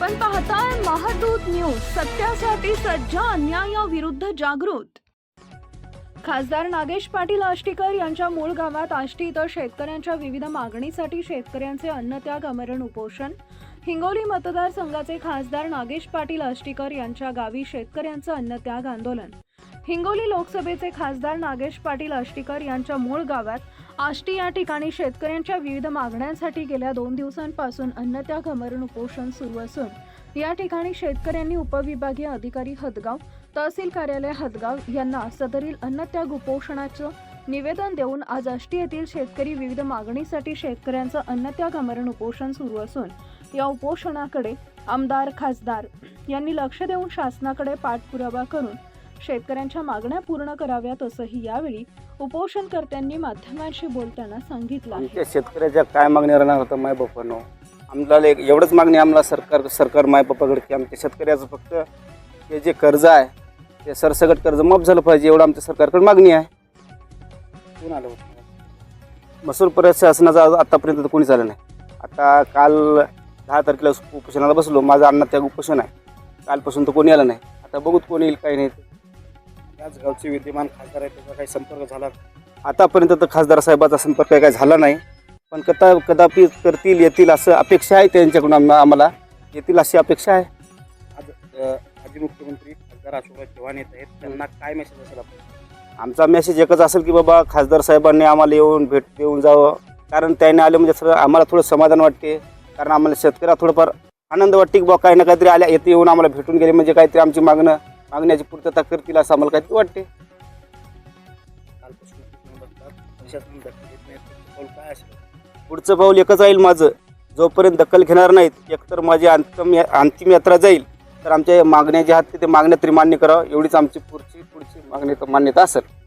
आपण पाहताय महादूत न्यूज सत्यासाठी सज्ज अन्यायाविरुद्ध जागृत. खासदार नागेश पाटील आष्टीकर यांच्या मूळ गावात आष्टी इथं शेतकऱ्यांच्या विविध मागणीसाठी शेतकऱ्यांचे अन्नत्याग अमरण उपोषण. हिंगोली मतदारसंघाचे खासदार नागेश पाटील आष्टीकर यांच्या गावी शेतकऱ्यांचं अन्नत्याग आंदोलन. हिंगोली लोकसभेचे खासदार नागेश पाटील आष्टीकर यांच्या मूळ गावात आष्टी या ठिकाणी शेतकऱ्यांच्या विविध मागण्यांसाठी गेल्या दोन दिवसांपासून अन्नत्या घमरण उपोषण सुरू असून या ठिकाणी शेतकऱ्यांनी उपविभागीय अधिकारी हदगाव तहसील कार्यालय हदगाव यांना सदरील अन्नत्याग उपोषणाचं निवेदन देऊन आज आष्टी येथील शेतकरी विविध मागणीसाठी शेतकऱ्यांचं अन्नत्याग अमरण उपोषण सुरू असून या उपोषणाकडे आमदार खासदार यांनी लक्ष देऊन शासनाकडे पाठपुरावा करून शेतकऱ्यांच्या मागण्या पूर्ण कराव्यात असंही यावेळी उपोषणकर्त्यांनी माध्यमांशी बोलताना सांगितलं आमच्या शेतकऱ्याच्या काय मागणी राहणार होतं माय बापानो? आम्हाला एक एवढंच मागणी आम्हाला सरकार सरकार माय बापाकडे की आमच्या शेतकऱ्याचं फक्त हे जे कर्ज आहे ते सरसकट कर्ज माफ झालं पाहिजे एवढं आमच्या सरकारकडे मागणी आहे. कोण आलं होतं? मसूर प्रशासनाचा आज आतापर्यंत तर कोणीच आलं नाही. आता काल दहा तारखेला उपोषणाला बसलो माझं अन्न त्या उपोषण आहे. कालपासून तर कोणी आलं नाही. आता बघूत कोणी येईल काही नाही. त्याच गावचे विद्यमान खासदार आहे त्याचा काही संपर्क झाला आतापर्यंत तर खासदार साहेबाचा संपर्क काही झाला नाही. पण कदा कदापि करतील येतील असं अपेक्षा आहे त्यांच्याकडून आम्हा- आम्हाला. येतील अशी अपेक्षा आहे. आज माजी मुख्यमंत्री खासदार अशोकराव चव्हाण येत आहेत. त्यांना काय मेसेज असेल आपला? आमचा मेसेज एकच असेल की बाबा खासदार साहेबांनी आम्हाला येऊन भेट देऊन जावं. कारण त्याने आले म्हणजे सर आम्हाला थोडं समाधान वाटते. कारण आम्हाला शेतकऱ्याला थोडंफार आनंद वाटते की बाबा काही ना काहीतरी आल्या येते येऊन आम्हाला भेटून गेले म्हणजे काहीतरी आमची मागणं. मागण्याची पूर्तता करतील असं आम्हाला काहीतरी वाटते पुढचं पाऊल एकच राहील माझं. जोपर्यंत दखल घेणार नाहीत एकतर माझी अंतिम अंतिम यात्रा जाईल तर आमच्या मागण्या ज्या आहेत ते मागण्या तरी मान्य करावं. एवढीच आमची पुढची पुढची मागणी मान्यता असेल.